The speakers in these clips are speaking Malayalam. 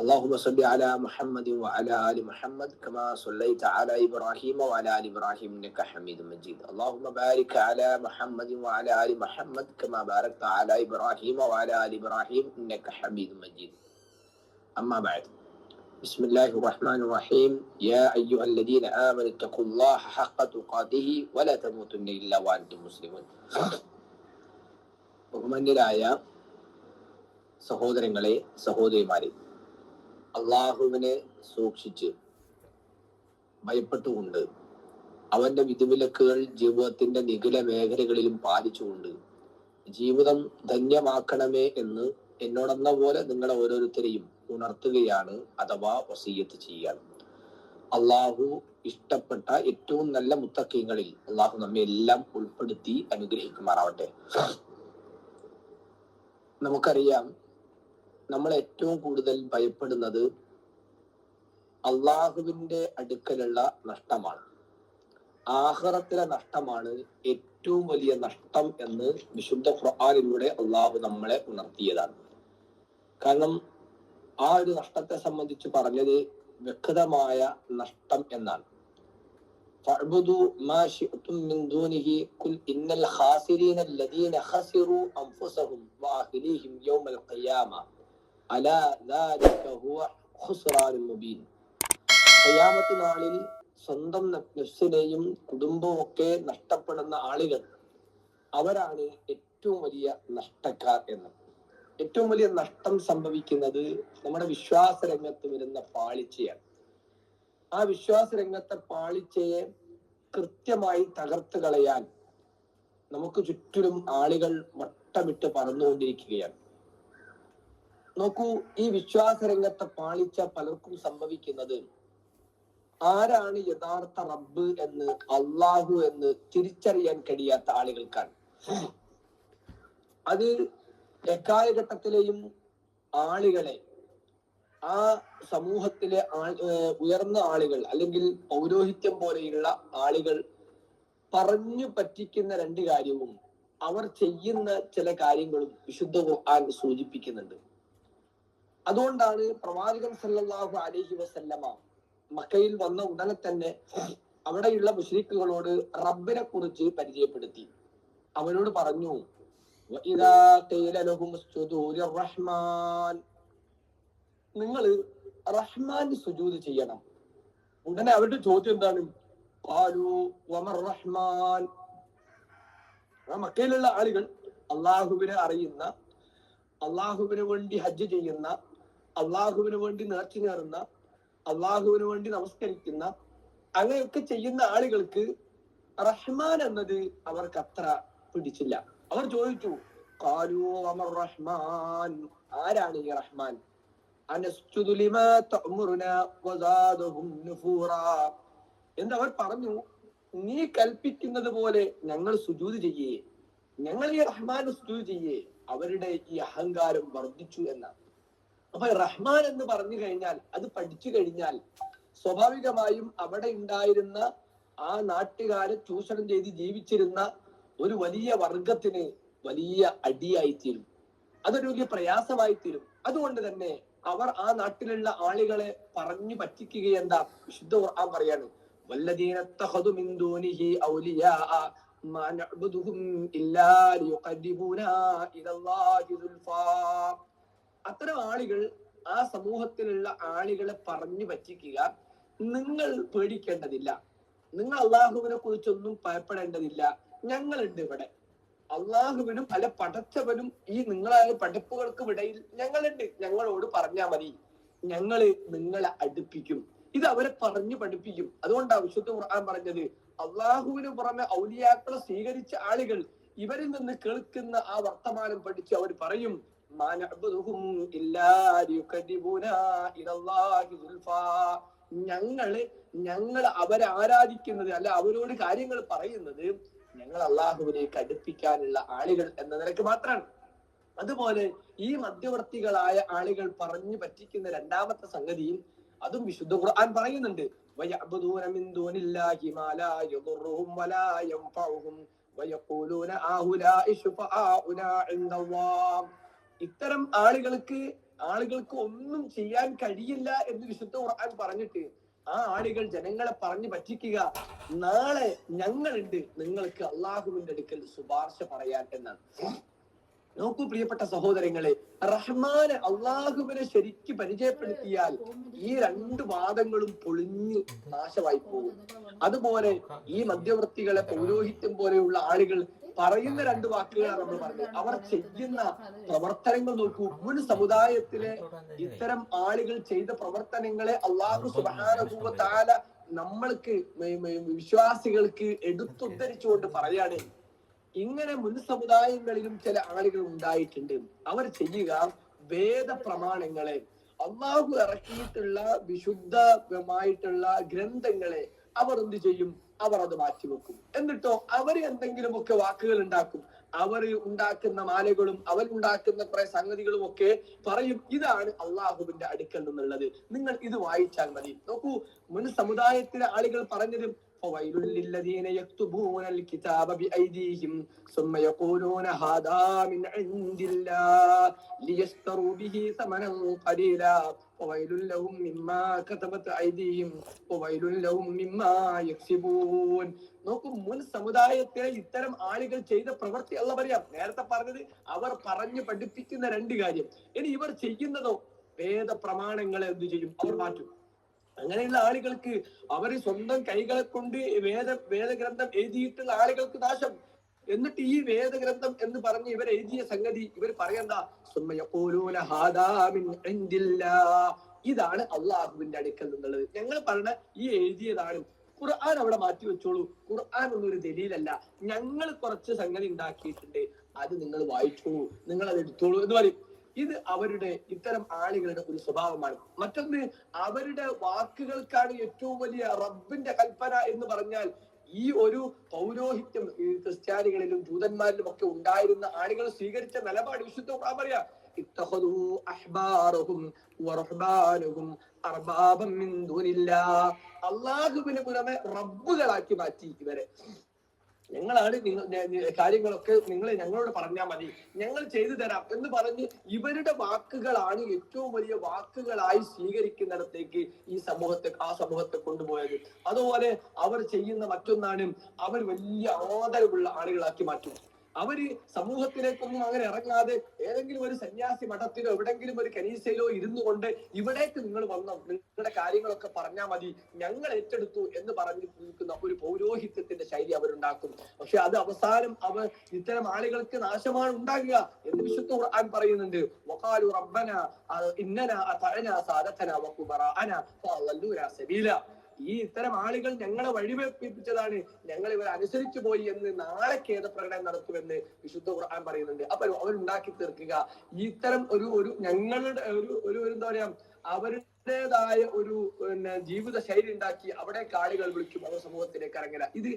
اللهم صل على محمد وعلى ال محمد كما صليت على ابراهيم وعلى ال ابراهيم انك حميد مجيد اللهم بارك على محمد وعلى ال محمد كما باركت على ابراهيم وعلى ال ابراهيم انك حميد مجيد اما بعد بسم الله الرحمن الرحيم يا ايها الذين امنوا اتقوا الله حق تقاته ولا تموتن الا وانتم مسلمون ബഹുമാന്യരായ സഹോദരങ്ങളെ സഹോദരിമാരെ അള്ളാഹുവിനെ സൂക്ഷിച്ച് ഭയപ്പെട്ടുകൊണ്ട് അവന്റെ വിധിവിലക്കുകൾ ജീവിതത്തിന്റെ നികുല മേഖലകളിലും പാലിച്ചുകൊണ്ട് ജീവിതം ധന്യമാക്കണമേ എന്ന് എന്നോടെന്ന പോലെ നിങ്ങളെ ഓരോരുത്തരെയും ഉണർത്തുകയാണ് അഥവാ വസീയത്ത് ചെയ്യാണ് അള്ളാഹു ഇഷ്ടപ്പെട്ട ഏറ്റവും നല്ല മുത്തക്കീങ്ങളിൽ അള്ളാഹു നമ്മെ എല്ലാം ഉൾപ്പെടുത്തി അനുഗ്രഹിക്കുമാറാവട്ടെ. നമുക്കറിയാം നമ്മൾ ഏറ്റവും കൂടുതൽ ഭയപ്പെടുന്നത് അള്ളാഹുവിന്റെ അടുക്കലുള്ള നഷ്ടമാണ്. ആഹ്റത്തിലെ നഷ്ടമാണ് ഏറ്റവും വലിയ നഷ്ടം എന്ന് വിശുദ്ധ ഖുർആാനിലൂടെ അള്ളാഹു നമ്മളെ ഉണർത്തിയതാണ്. കാരണം ആ ഒരു നഷ്ടത്തെ സംബന്ധിച്ച് പറഞ്ഞത് വ്യക്തമായ നഷ്ടം എന്നാണ്. ഇന്നൽ ഖാസിരീന യൗമൽ ഖിയാമ. അയാമത്ത് നാളിൽ സ്വന്തം നഫ്സിനെയും കുടുംബവും ഒക്കെ നഷ്ടപ്പെടുന്ന ആളുകൾ അവരാണ് ഏറ്റവും വലിയ നഷ്ടക്കാർ എന്ന്. ഏറ്റവും വലിയ നഷ്ടം സംഭവിക്കുന്നത് നമ്മുടെ വിശ്വാസ രംഗത്ത് വരുന്ന പാളിച്ചയാണ്. ആ വിശ്വാസ രംഗത്തെ പാളിച്ചയെ കൃത്യമായി തകർത്ത് കളയാൻ നമുക്ക് ചുറ്റിലും ആളുകൾ വട്ടമിട്ട് പറന്നുകൊണ്ടിരിക്കുകയാണ്. നോക്കൂ ഈ വിശ്വാസ രംഗത്തെ പാളിച്ച പലർക്കും സംഭവിക്കുന്നത് ആരാണ് യഥാർത്ഥ റബ്ബ് എന്ന് അള്ളാഹു എന്ന് തിരിച്ചറിയാൻ കഴിയാത്ത ആളുകൾക്കാണ്. അത് എക്കാലഘട്ടത്തിലെയും ആളുകളെ ആ സമൂഹത്തിലെ ഉയർന്ന ആളുകൾ അല്ലെങ്കിൽ പൗരോഹിത്യം പോലെയുള്ള ആളുകൾ പറഞ്ഞു പറ്റിക്കുന്ന രണ്ട് കാര്യവും അവർ ചെയ്യുന്ന ചില കാര്യങ്ങളും വിശുദ്ധ ഖുർആൻ സൂചിപ്പിക്കുന്നുണ്ട്. അതുകൊണ്ടാണ് പ്രവാചകൻ സല്ലല്ലാഹു അലൈഹി വസല്ലമ മക്കയിൽ വന്ന ഉടനെ തന്നെ അവിടെയുള്ള മുഷ്രിക്കുകളോട് റബ്ബിനെ കുറിച്ച് പരിചയപ്പെടുത്തി. അവനോട് പറഞ്ഞു "വഇദാ ഖീല ലഹും ഉസ്ജുദൂ ലിർറഹ്മാൻ നിങ്ങൾ റഹ്മാൻ സുജൂദ് ചെയ്യണം. ഉടനെ അവരുടെ ചോദ്യം എന്താണ്? വമർ റഹ്മാൻ. മക്കയിലുള്ള ആളുകൾ അള്ളാഹുവിനെ അറിയുന്ന അള്ളാഹുവിന് വേണ്ടി ഹജ്ജ് ചെയ്യുന്ന അള്ളാഹുവിന് വേണ്ടി നേർച്ചു നേറുന്ന അള്ളാഹുവിന് വേണ്ടി നമസ്കരിക്കുന്ന അങ്ങനെയൊക്കെ ചെയ്യുന്ന ആളുകൾക്ക് റഹ്മാൻ എന്നത് അവർക്ക് അത്ര പിടിച്ചില്ല. അവർ ചോദിച്ചു അമർ റഹ്മാൻ. ആരാണ് ഈ റഹ്മാൻ? എന്തവർ പറഞ്ഞു നീ കൽപ്പിക്കുന്നത് പോലെ ഞങ്ങൾ സുജൂദ് ചെയ്യേ. ഞങ്ങൾ ഈ റഹ്മാൻ സുജൂദ് ചെയ്യേ. അവരുടെ ഈ അഹങ്കാരം വർദ്ധിച്ചു എന്നാണ്. അപ്പൊ റഹ്മാൻ എന്ന് പറഞ്ഞു കഴിഞ്ഞാൽ അത് പഠിച്ചു കഴിഞ്ഞാൽ സ്വാഭാവികമായും അവിടെ ഉണ്ടായിരുന്ന ആ നാട്ടുകാരെ ചൂഷണം ചെയ്ത് ജീവിച്ചിരുന്ന ഒരു വലിയ വർഗത്തിന് വലിയ അടിയായി തീരും അതൊരു വലിയ പ്രയാസമായി തീരും അതുകൊണ്ട് തന്നെ അവർ ആ നാട്ടിലുള്ള ആളുകളെ പറഞ്ഞു പറ്റിക്കുക എന്താ? വിശുദ്ധ ഖുർആൻ പറയാണ് ഔലിയാ മാ നഅ്ബുദുഹും അത്തരം ആളുകൾ ആ സമൂഹത്തിലുള്ള ആളുകളെ പറഞ്ഞു പറ്റിക്കുക നിങ്ങൾ പേടിക്കേണ്ടതില്ല. നിങ്ങൾ അള്ളാഹുവിനെ കുറിച്ചൊന്നും ഭയപ്പെടേണ്ടതില്ല. ഞങ്ങളുണ്ട് ഇവിടെ. അള്ളാഹുവിനും അല്ല പടച്ചവനും ഈ നിങ്ങളായ പഠിപ്പുകൾക്കും ഇടയിൽ ഞങ്ങളുണ്ട്. ഞങ്ങളോട് പറഞ്ഞാൽ മതി. ഞങ്ങൾ നിങ്ങളെ അടുപ്പിക്കും. ഇത് അവരെ പറഞ്ഞു പഠിപ്പിക്കും. അതുകൊണ്ടാണ് വിശുദ്ധ ഖുർആൻ പറഞ്ഞത്. അള്ളാഹുവിന് പുറമെ ഔലിയാക്കളെ സ്വീകരിച്ച ആളുകൾ ഇവരിൽ നിന്ന് കേൾക്കുന്ന ആ വർത്തമാനം പഠിച്ച് അവർ പറയും മാ إلا ليقربونا إلى الله ഞങ്ങൾ ഞങ്ങൾ അവരെ ആരാധിക്കുന്നത് അല്ല അവരോട് കാര്യങ്ങൾ പറയുന്നത് ഞങ്ങൾ അള്ളാഹുവിനെ അടുപ്പിക്കാനുള്ള ആളുകൾ എന്ന നിലയ്ക്ക് മാത്രമാണ്. അതുപോലെ ഈ മധ്യവർത്തികളായ ആളുകൾ പറഞ്ഞു പറ്റിക്കുന്ന രണ്ടാമത്തെ സംഗതിയും അതും വിശുദ്ധ ഖുർആൻ പറയുന്നുണ്ട്. വയഖൂലൂന ആഹുലാ ഇത്തരം ആളുകൾക്ക് ആളുകൾക്ക് ഒന്നും ചെയ്യാൻ കഴിയില്ല എന്ന് വിശുദ്ധ ഖുർആൻ പറഞ്ഞിട്ട് ആ ആളുകൾ ജനങ്ങളെ പറഞ്ഞു പറ്റിക്കുക. നാളെ ഞങ്ങളുണ്ട്. നിങ്ങൾക്ക് അള്ളാഹുവിന്റെ അടുക്കൽ ശുപാർശ പറയാൻ എന്നാണ്. നോക്കൂ പ്രിയപ്പെട്ട സഹോദരങ്ങളെ റഹ്മാനെ അള്ളാഹുവിനെ ശരിക്ക് പരിചയപ്പെടുത്തിയാൽ ഈ രണ്ട് വാദങ്ങളും പൊളിഞ്ഞു നാശമായി പോകും അതുപോലെ ഈ മധ്യവർത്തികളെ പൗരോഹിത്യം പോലെയുള്ള ആളുകൾ പറയുന്ന രണ്ട് വാക്കുകളാണ് നമ്മൾ പറഞ്ഞത്. അവർ ചെയ്യുന്ന പ്രവർത്തനങ്ങൾ നോക്കൂ. മുൻ സമുദായത്തിലെ ഇത്തരം ആളുകൾ ചെയ്ത പ്രവർത്തനങ്ങളെ അള്ളാഹു സുബാനുഭൂവത്താല നമ്മൾക്ക് വിശ്വാസികൾക്ക് എടുത്തുദ്ധരിച്ചുകൊണ്ട് പറയാണ്. ഇങ്ങനെ മുൻ സമുദായങ്ങളിലും ചില ആളുകൾ ഉണ്ടായിട്ടുണ്ട്. അവർ ചെയ്യുക വേദ പ്രമാണങ്ങളെ അള്ളാഹു ഇറക്കിയിട്ടുള്ള വിശുദ്ധമായിട്ടുള്ള ഗ്രന്ഥങ്ങളെ അവർ എന്ത് ചെയ്യും? അവർ അത് മാറ്റിവെക്കും. എന്നിട്ടോ അവർ എന്തെങ്കിലുമൊക്കെ വാക്കുകൾ ഉണ്ടാക്കും. അവർ ഉണ്ടാക്കുന്ന മാലകളും അവർ ഉണ്ടാക്കുന്ന കുറെ സംഗതികളും ഒക്കെ പറയും. ഇതാണ് അള്ളാഹുവിന്റെ അടുക്കൽ നിന്നുള്ളത്. നിങ്ങൾ ഇത് വായിച്ചാൽ മതി. നോക്കൂ മുൻ സമുദായത്തിലെ ആളുകൾ പറഞ്ഞത് فويل للذين يكتبون الكتاب بأيديهم ثم يقولون هذا من عند الله ليشتروا به ثمنا قليلا وويل لهم مما كتبت أيديهم وويل لهم مما يكسبون നോക്കൂ മുൻ സമുദായത്തിലെ ഇത്തരം ആളുകൾ ചെയ്ത പ്രവൃത്തി അല്ല പറയാം നേരത്തെ പറഞ്ഞത് അവർ പറഞ്ഞു പഠിപ്പിക്കുന്ന രണ്ട് കാര്യം ഇനി ഇവർ ചെയ്യുന്നതോ വേദ പ്രമാണങ്ങളെ എന്ത് ചെയ്യും അവർ മാറ്റും അങ്ങനെയുള്ള ആളുകൾക്ക് അവർ സ്വന്തം കൈകളെ കൊണ്ട് വേദ വേദഗ്രന്ഥം എഴുതിയിട്ടുള്ള ആളുകൾക്ക് നാശം. എന്നിട്ട് ഈ വേദഗ്രന്ഥം എന്ന് പറഞ്ഞ് ഇവർ എഴുതിയ സംഗതി ഇവർ പറയണ്ട. ഇതാണ് അള്ളാഹുവിന്റെ അടുക്കൽ നിന്നുള്ളത്. ഞങ്ങൾ പറഞ്ഞ ഈ എഴുതിയതാണ്. ഖുർആൻ അവിടെ മാറ്റി വെച്ചോളൂ. ഖുർആൻ ഒന്നും ഒരു ദലീലല്ല. ഞങ്ങൾ കുറച്ച് സംഗതി ഉണ്ടാക്കിയിട്ടുണ്ട്. അത് നിങ്ങൾ വായിച്ചോളൂ. നിങ്ങൾ അത് എടുത്തോളൂ എന്ന് പറയും. ഇത് അവരുടെ ഇത്തരം ആളുകളുടെ ഒരു സ്വഭാവമാണ്. മറ്റൊന്ന് അവരുടെ വാക്കുകൾക്കാണ് ഏറ്റവും വലിയ റബ്ബിന്റെ കൽപ്പന എന്ന് പറഞ്ഞാൽ ഈ ഒരു പൗരോഹിത്യം ക്രിസ്ത്യാനികളിലും ജൂതന്മാരിലും ഒക്കെ ഉണ്ടായിരുന്ന ആളുകൾ സ്വീകരിച്ച നിലപാട് വിശുദ്ധ പറയാ അള്ളാഹുവിന് പുറമെ റബ്ബുകളാക്കി മാറ്റി ഇവരെ. ഞങ്ങളാണ് കാര്യങ്ങളൊക്കെ നിങ്ങൾ ഞങ്ങളോട് പറഞ്ഞാൽ മതി. ഞങ്ങൾ ചെയ്തു തരാം എന്ന് പറഞ്ഞ് ഇവരുടെ വാക്കുകളാണ് ഏറ്റവും വലിയ വാക്കുകളായി സ്വീകരിക്കുന്നിടത്തേക്ക് ഈ സമൂഹത്തെ ആ സമൂഹത്തെ കൊണ്ടുപോയത്. അതുപോലെ അവർ ചെയ്യുന്ന മറ്റൊന്നാണ് അവർ വലിയ ആദരവുള്ള ആളുകളാക്കി മാറ്റും അവർ സമൂഹത്തിലേക്കൊന്നും അങ്ങനെ ഇറങ്ങാതെ ഏതെങ്കിലും ഒരു സന്യാസി മഠത്തിലോ എവിടെങ്കിലും ഒരു കനീസയിലോ ഇരുന്നു കൊണ്ട് ഇവിടേക്ക് നിങ്ങൾ വന്ന നിങ്ങളുടെ കാര്യങ്ങളൊക്കെ പറഞ്ഞാൽ മതി. ഞങ്ങൾ ഏറ്റെടുത്തു എന്ന് പറഞ്ഞു നിൽക്കുന്ന ഒരു പൗരോഹിത്യത്തിന്റെ ശൈലി അവരുണ്ടാക്കും. പക്ഷെ അത് അവസാനം അവർ ഇത്തരം ആളുകൾക്ക് നാശമാണ് ഉണ്ടാകുക എന്ന് വിശുദ്ധ ഖുർആൻ പറയുന്നുണ്ട്. വഖാലു റബ്ബന ഇന്നന അതഅന സാദതന വകുബറാഅന ഫഅളല്ലൂന സബീല. ഈ ഇത്തരം ആളുകൾ ഞങ്ങളെ വഴിവെപ്പിച്ചതാണ് ഞങ്ങൾ ഇവർ അനുസരിച്ചു പോയി എന്ന് നാളെ ഖേദപ്രകടനം നടത്തുമെന്ന് വിശുദ്ധ ഖുർആൻ പറയുന്നുണ്ട്. അപ്പൊ അവരുണ്ടാക്കി തീർക്കുക. ഇത്തരം ഒരു ഒരു ഞങ്ങളുടെ ഒരു ഒരു എന്താ പറയാ അവരുടേതായ ഒരു പിന്നെ ജീവിത ശൈലി ഉണ്ടാക്കി അവിടെ കാളികൾ വിളിക്കും. അവർ സമൂഹത്തിലേക്ക് ഇറങ്ങില്ല ഇത്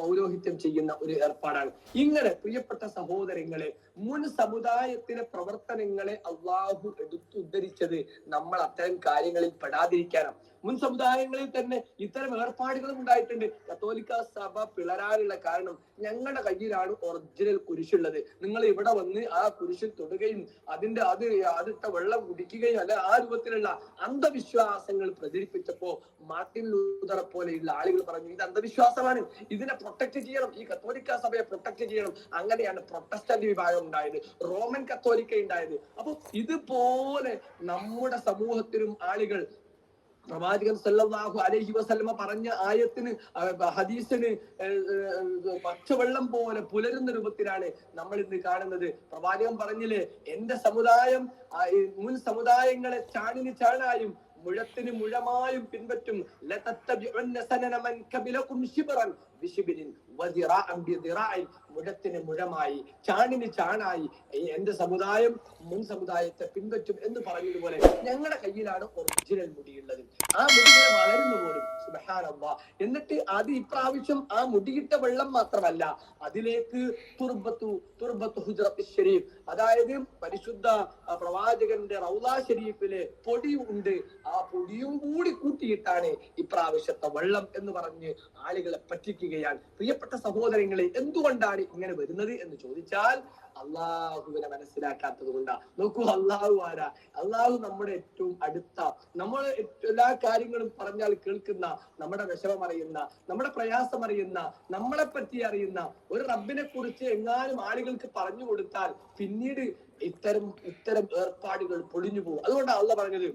പൗരോഹിത്യം ചെയ്യുന്ന ഒരു ഏർപ്പാടാണ്. ഇങ്ങനെ പ്രിയപ്പെട്ട സഹോദരങ്ങളെ മുൻ സമുദായത്തിലെ പ്രവർത്തനങ്ങളെ അള്ളാഹു എടുത്തുദ്ധരിച്ചത് നമ്മൾ അത്തരം കാര്യങ്ങളിൽ പെടാതിരിക്കാനാണ്. മുൻ സമുദായങ്ങളിൽ തന്നെ ഇത്തരം ഏർപ്പാടുകളും ഉണ്ടായിട്ടുണ്ട്. കത്തോലിക്ക സഭ പിളരാനുള്ള കാരണം ഞങ്ങളുടെ കയ്യിലാണ് ഒറിജിനൽ കുരിശുള്ളത്. നിങ്ങൾ ഇവിടെ വന്ന് ആ കുരിശിൽ തൊടുകയും അതിന്റെ അത് അതിട്ട വെള്ളം കുടിക്കുകയും അല്ല ആ രൂപത്തിലുള്ള അന്ധവിശ്വാസങ്ങൾ പ്രചരിപ്പിച്ചപ്പോ മാർട്ടിൻ ലൂതറെ പോലെയുള്ള ആളുകൾ പറഞ്ഞു ഇത് അന്ധവിശ്വാസമാണ്. ഇതിനെ പ്രൊട്ടക്ട് ചെയ്യണം. ഈ കത്തോലിക്ക സഭയെ പ്രൊട്ടക്ട് ചെയ്യണം. അങ്ങനെയാണ് പ്രൊട്ടസ്റ്റന്റ് വിഭാഗം ഉണ്ടായത്. റോമൻ കത്തോലിക്ക ഉണ്ടായത്. അപ്പൊ ഇതുപോലെ നമ്മുടെ സമൂഹത്തിലും ആളുകൾ പ്രവാചകൻ സല്ലാഹു അലഹി വസല്ലമ പറഞ്ഞ ആയത്തിന് ഹദീസിന് പച്ചവെള്ളം പോലെ പുലരുന്ന രൂപത്തിലാണ് നമ്മൾ ഇന്ന് കാണുന്നത്. പ്രവാചകൻ പറഞ്ഞില്ലേ എന്റെ സമുദായം മുൻ സമുദായങ്ങളെ ചാണിന് ചാണായും മുഴത്തിന് മുഴമായും പിൻപറ്റും. മുഴത്തിന് മുഴമായി ചാണിന് ചാണായി. എന്റെ സമുദായം? മുൻ സമുദായത്തെ പിൻപറ്റും എന്ന് പറഞ്ഞതുപോലെ ഞങ്ങളുടെ കയ്യിലാണ് ഒറിജിനൽ മുടിയുള്ളത്. ആ മുടിയെ വളരുന്നു പോലും സുബ്ഹാനല്ലാഹ് എന്നിട്ട് അത് ഇപ്രാവശ്യം ആ മുടിയിട്ട വെള്ളം മാത്രമല്ല അതിലേക്ക് തുർബത്തു തുർബത്തു ഹുജ്റത്ത് ഷരീഫ് അതായത് പരിശുദ്ധ പ്രവാചകന്റെ റൗലാ ഷെരീഫിലെ പൊടി ഉണ്ട്. ആ പൊടിയും കൂടി കൂട്ടിയിട്ടാണ് ഇപ്രാവശ്യത്തെ വെള്ളം എന്ന് പറഞ്ഞ് ആളുകളെ പറ്റിക്കുകയാണ്. പ്രിയപ്പെട്ട സഹോദരങ്ങളെ എന്തുകൊണ്ടാണ് ഇങ്ങനെ വരുന്നത് എന്ന് ചോദിച്ചാൽ അള്ളാഹുവിനെ മനസ്സിലാക്കാത്തത് കൊണ്ടാ. നോക്കൂ അള്ളാഹു ആരാ? അള്ളാഹു നമ്മുടെ ഏറ്റവും അടുത്ത. നമ്മൾ എല്ലാ കാര്യങ്ങളും പറഞ്ഞാൽ കേൾക്കുന്ന നമ്മുടെ വിഷമം അറിയുന്ന നമ്മുടെ പ്രയാസം അറിയുന്ന നമ്മളെ പറ്റി അറിയുന്ന ഒരു റബ്ബിനെ കുറിച്ച് എങ്ങാനും ആളുകൾക്ക് പറഞ്ഞു കൊടുത്താൽ പിന്നീട് ഇത്തരം ഇത്തരം ഏർപ്പാടുകൾ പൊളിഞ്ഞു പോകും. അതുകൊണ്ടാണ് അള്ള പറഞ്ഞത്.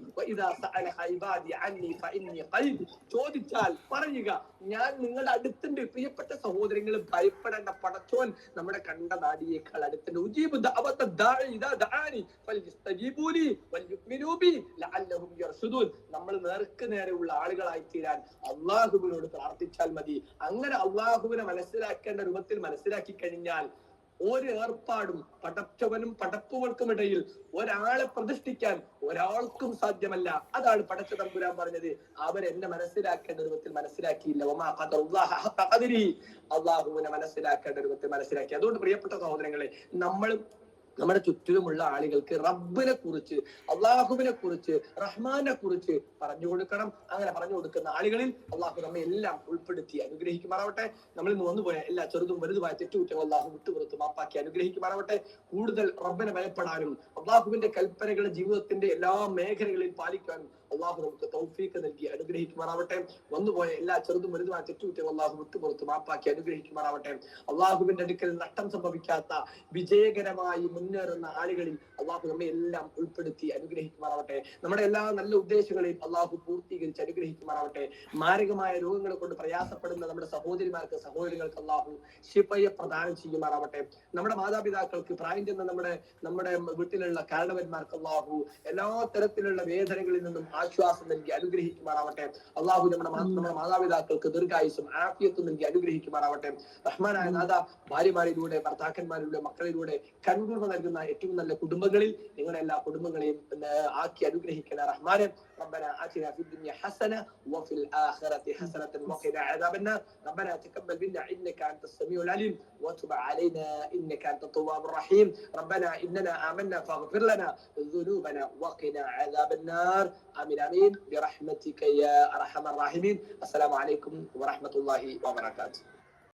ചോദിച്ചാൽ പറയുക ഞാൻ നിങ്ങളുടെ അടുത്തുണ്ട്. പ്രിയപ്പെട്ട സഹോദരങ്ങൾ ഭയപ്പെടേണ്ട പടച്ചോൻ നമ്മുടെ കണ്ട നാടിയേക്കാൾ അടുത്തുണ്ട്. നമ്മൾ നേർക്ക് നേരെയുള്ള ആളുകളായി തീരാൻ അള്ളാഹുവിനോട് പ്രാർത്ഥിച്ചാൽ മതി. അങ്ങനെ അള്ളാഹുവിനെ മനസ്സിലാക്കേണ്ട രൂപത്തിൽ മനസ്സിലാക്കി കഴിഞ്ഞാൽ ഒരു ഏർപ്പാടും പടച്ചവനും പടപ്പുകൾക്കും ഇടയിൽ ഒരാളെ പ്രതിഷ്ഠിക്കാൻ ഒരാൾക്കും സാധ്യമല്ല. അതാണ് പടച്ച തമ്പുരാൻ പറഞ്ഞത്. അവരെന്നെ മനസ്സിലാക്കേണ്ട രൂപത്തിൽ മനസ്സിലാക്കിയില്ല. അള്ളാഹുവിനെ മനസ്സിലാക്കേണ്ട രൂപത്തിൽ മനസ്സിലാക്കി. അതുകൊണ്ട് പ്രിയപ്പെട്ട സഹോദരങ്ങളെ നമ്മൾ നമ്മുടെ ചുറ്റിലുമുള്ള ആളുകൾക്ക് റബ്ബിനെ കുറിച്ച് അള്ളാഹുവിനെ കുറിച്ച് റഹ്മാനെ കുറിച്ച് പറഞ്ഞു കൊടുക്കണം. അങ്ങനെ പറഞ്ഞു കൊടുക്കുന്ന ആളുകളിൽ അള്ളാഹു നമ്മെ എല്ലാം ഉൾപ്പെടുത്തി അനുഗ്രഹിക്കുമാറാവട്ടെ. നമ്മൾ ഇന്ന് വന്നുപോയ എല്ലാ ചെറുതും വലുതുമായ തെറ്റുകുറ്റങ്ങൾ അള്ളാഹു വിട്ടുപുറത്ത് മാപ്പാക്കി അനുഗ്രഹിക്കുമാറാവട്ടെ. കൂടുതൽ റബ്ബിനെ ഭയപ്പെടാനും അള്ളാഹുവിന്റെ കൽപ്പനകളെ ജീവിതത്തിന്റെ എല്ലാ മേഖലകളിൽ പാലിക്കാനും അള്ളാഹു നമുക്ക് തൗഫീക്ക് നൽകി അനുഗ്രഹിക്കുമാറാവട്ടെ. വന്നുപോയ എല്ലാ ചെറുതും വലുതുമായ തെറ്റുകുറ്റം അള്ളാഹു വിട്ടുപുറത്ത് മാപ്പാക്കി അനുഗ്രഹിക്കുമാറാവട്ടെ. അള്ളാഹുവിന്റെ അടുക്കൽ നഷ്ടം സംഭവിക്കാത്ത വിജയകരമായി മുന്നേറുന്ന ആളുകളിൽ അള്ളാഹു നമ്മെ എല്ലാം ഉൾപ്പെടുത്തി അനുഗ്രഹിക്കുമാറാവട്ടെ. നമ്മുടെ എല്ലാ നല്ല ഉദ്ദേശങ്ങളെയും അള്ളാഹു പൂർത്തീകരിച്ച് അനുഗ്രഹിക്കുമാറാവട്ടെ. മാരകമായ രോഗങ്ങളെ കൊണ്ട് പ്രയാസപ്പെടുന്ന നമ്മുടെ സഹോദരിമാർക്ക് സഹോദരികൾക്ക് അള്ളാഹു ശിപയെ പ്രദാനം ചെയ്യുമാറാവട്ടെ. നമ്മുടെ മാതാപിതാക്കൾക്ക് പ്രായം ചെന്ന നമ്മുടെ നമ്മുടെ വീട്ടിലുള്ള കാരണവന്മാർക്ക് അള്ളാഹു എല്ലാ തരത്തിലുള്ള വേദനകളിൽ നിന്നും ആശ്വാസം നൽകി അനുഗ്രഹിക്കുമാറാവട്ടെ അള്ളാഹു നമ്മുടെ മാ- നമ്മുടെ മാതാപിതാക്കൾക്ക് ദീർഘായുസും ആഫിയത്തും നൽകി അനുഗ്രഹിക്കുമാറാവട്ടെ റഹ്മാനായ നാഥ ഭാര്യമാരിലൂടെ ഭർത്താക്കന്മാരിലൂടെ മക്കളിലൂടെ കൺകുളിർമ നൽകുന്ന ഏറ്റവും നല്ല കുടുംബങ്ങളിൽ നിങ്ങളുടെ എല്ലാ കുടുംബങ്ങളെയും ഏർ, ആക്കി അനുഗ്രഹിക്കണ റഹ്മാനെ ربنا آتنا في الدنيا حسنة وفي الآخرة حسنة وقنا عذاب النار ربنا تقبل منا إنك أنت السميع العليم وتب علينا إنك أنت التواب الرحيم ربنا إننا آمنا فاغفر لنا ذنوبنا وقنا عذاب النار آمين آمين. برحمتك يا أرحم الراحمين. السلام عليكم ورحمة الله وبركاته.